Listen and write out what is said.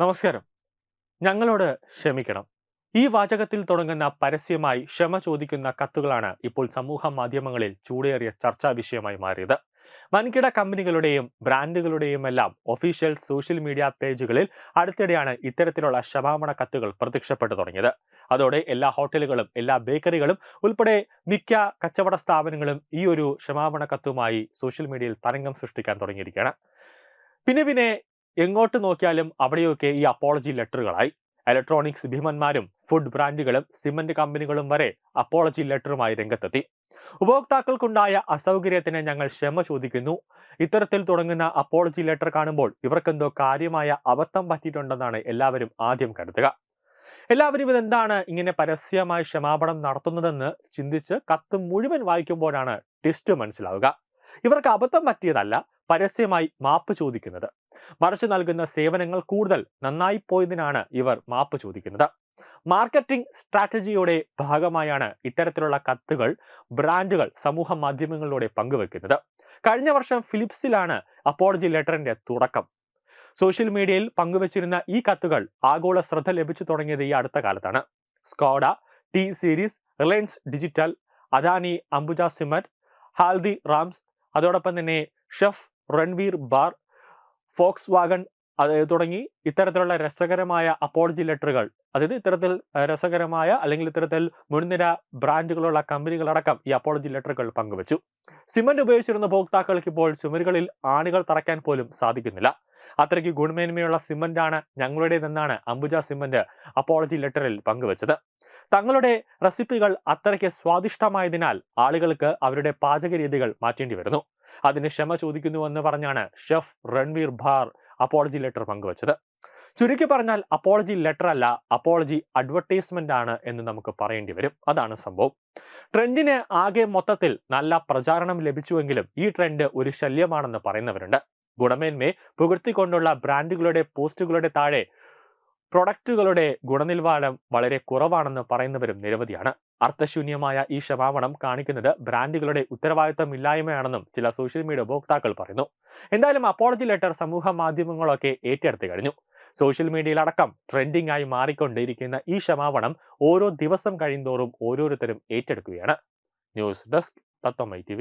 നമസ്കാരം. ഞങ്ങളോട് ക്ഷമിക്കണം. ഈ വാചകത്തിൽ തുടങ്ങുന്ന പരസ്യമായി ക്ഷമ ചോദിക്കുന്ന കത്തുകളാണ് ഇപ്പോൾ സമൂഹ മാധ്യമങ്ങളിൽ ചൂടേറിയ ചർച്ചാ വിഷയമായി മാറിയത്. വൻകിട കമ്പനികളുടെയും ബ്രാൻഡുകളുടെയും എല്ലാം ഒഫീഷ്യൽ സോഷ്യൽ മീഡിയ പേജുകളിൽ അടുത്തിടെയാണ് ഇത്തരത്തിലുള്ള ക്ഷമാപണ കത്തുകൾ പ്രത്യക്ഷപ്പെട്ടു തുടങ്ങിയത്. അതോടെ എല്ലാ ഹോട്ടലുകളും എല്ലാ ബേക്കറികളും ഉൾപ്പെടെ മിക്ക കച്ചവട സ്ഥാപനങ്ങളും ഈ ഒരു ക്ഷമാപണ കത്തുമായി സോഷ്യൽ മീഡിയയിൽ തരംഗം സൃഷ്ടിക്കാൻ തുടങ്ങിയിരിക്കുകയാണ്. പിന്നെ പിന്നെ എങ്ങോട്ട് നോക്കിയാലും അവിടെയൊക്കെ ഈ അപ്പോളജി ലെറ്ററുകളായി ഇലക്ട്രോണിക്സ് ഭീമന്മാരും ഫുഡ് ബ്രാൻഡുകളും സിമന്റ് കമ്പനികളും വരെ അപ്പോളജി ലെറ്ററുമായി രംഗത്തെത്തി. ഉപഭോക്താക്കൾക്കുണ്ടായ അസൗകര്യത്തിന് ഞങ്ങൾ ക്ഷമ ചോദിക്കുന്നു. ഇത്തരത്തിൽ തുടങ്ങുന്ന അപ്പോളജി ലെറ്റർ കാണുമ്പോൾ ഇവർക്കെന്തോ കാര്യമായ അബദ്ധം പറ്റിയിട്ടുണ്ടെന്നാണ് എല്ലാവരും ആദ്യം കരുതുക. എല്ലാവരും ഇതെന്താണ് ഇങ്ങനെ പരസ്യമായി ക്ഷമാപണം നടത്തുന്നതെന്ന് ചിന്തിച്ച് കത്ത് മുഴുവൻ വായിക്കുമ്പോഴാണ് ടിസ്റ്റ് മനസ്സിലാവുക. ഇവർക്ക് അബദ്ധം പറ്റിയതല്ല പരസ്യമായി മാപ്പ് ചോദിക്കുന്നത്. മറിച്ച് നൽകുന്ന സേവനങ്ങൾ കൂടുതൽ നന്നായി പോയതിനാണ് ഇവർ മാപ്പ് ചോദിക്കുന്നത്. മാർക്കറ്റിംഗ് സ്ട്രാറ്റജിയുടെ ഭാഗമായാണ് ഇത്തരത്തിലുള്ള കത്തുകൾ ബ്രാൻഡുകൾ സമൂഹ മാധ്യമങ്ങളിലൂടെ പങ്കുവെക്കുന്നത്. കഴിഞ്ഞ വർഷം ഫിലിപ്സിലാണ് അപ്പോളജി ലെറ്ററിന്റെ തുടക്കം. സോഷ്യൽ മീഡിയയിൽ പങ്കുവച്ചിരുന്ന ഈ കത്തുകൾ ആഗോള ശ്രദ്ധ ലഭിച്ചു തുടങ്ങിയത് ഈ അടുത്ത കാലത്താണ്. Skoda T Series Reliance digital Adani Ambuja cement Haldiram's അതോടൊപ്പം തന്നെ chef Ranveer Brar Volkswagen തുടങ്ങി ഇത്തരത്തിലുള്ള രസകരമായ അപ്പോളജി ലെറ്ററുകൾ അതായത് ഇത്തരത്തിൽ രസകരമായ അല്ലെങ്കിൽ ഇത്തരത്തിൽ മുൻനിര ബ്രാൻഡുകളുള്ള കമ്പനികളടക്കം ഈ അപ്പോളജി ലെറ്ററുകൾ പങ്കുവച്ചു. സിമന്റ് ഉപയോഗിച്ചിരുന്ന ഉപഭോക്താക്കൾക്ക് ഇപ്പോൾ ചുമരുകളിൽ ആണികൾ തറയ്ക്കാൻ പോലും സാധിക്കുന്നില്ല. അത്രയ്ക്ക് ഗുണമേന്മയുള്ള സിമന്റ് ആണ് ഞങ്ങളുടേതെന്നാണ് അംബുജ സിമന്റ് അപ്പോളജി ലെറ്ററിൽ പങ്കുവച്ചത്. തങ്ങളുടെ റെസിപ്പികൾ അത്രയ്ക്ക് സ്വാദിഷ്ടമായതിനാൽ ആളുകൾക്ക് അവരുടെ പാചക രീതികൾ മാറ്റേണ്ടി വരുന്നു. അതിന് ക്ഷമ ചോദിക്കുന്നുവെന്ന് പറഞ്ഞാണ് chef Ranveer Brar apology letter പങ്കുവച്ചത്. ചുരുക്കി പറഞ്ഞാൽ അപ്പോളജി ലെറ്റർ അല്ല അപ്പോളജി അഡ്വർടൈസ്മെന്റ് ആണ് എന്ന് നമുക്ക് പറയേണ്ടി വരും. അതാണ് സംഭവം. ട്രെൻഡിന് ആകെ മൊത്തത്തിൽ നല്ല പ്രചാരണം ലഭിച്ചുവെങ്കിലും ഈ ട്രെൻഡ് ഒരു ശല്യമാണെന്ന് പറയുന്നവരുണ്ട്. ഗുണമേന്മയെ പുകഴ്ത്തിക്കൊണ്ടുള്ള ബ്രാൻഡുകളുടെ പോസ്റ്റുകളുടെ താഴെ പ്രൊഡക്റ്റുകളുടെ ഗുണനിലവാരം വളരെ കുറവാണെന്ന് പറയുന്നവരും നിരവധിയാണ്. അർത്ഥശൂന്യമായ ഈ ക്ഷമാപണം കാണിക്കുന്നത് ബ്രാൻഡുകളുടെ ഉത്തരവാദിത്തമില്ലായ്മയാണെന്നും ചില സോഷ്യൽ മീഡിയ ഉപഭോക്താക്കൾ പറയുന്നു. എന്തായാലും അപ്പോളജി ലെറ്റർ സമൂഹ മാധ്യമങ്ങളൊക്കെ ഏറ്റെടുത്തു കഴിഞ്ഞു. സോഷ്യൽ മീഡിയയിലടക്കം ട്രെൻഡിംഗ് ആയി മാറിക്കൊണ്ടിരിക്കുന്ന ഈ ക്ഷമാപണം ഓരോ ദിവസം കഴിയുന്തോറും ഓരോരുത്തരും ഏറ്റെടുക്കുകയാണ്. News desk Tatwamayi T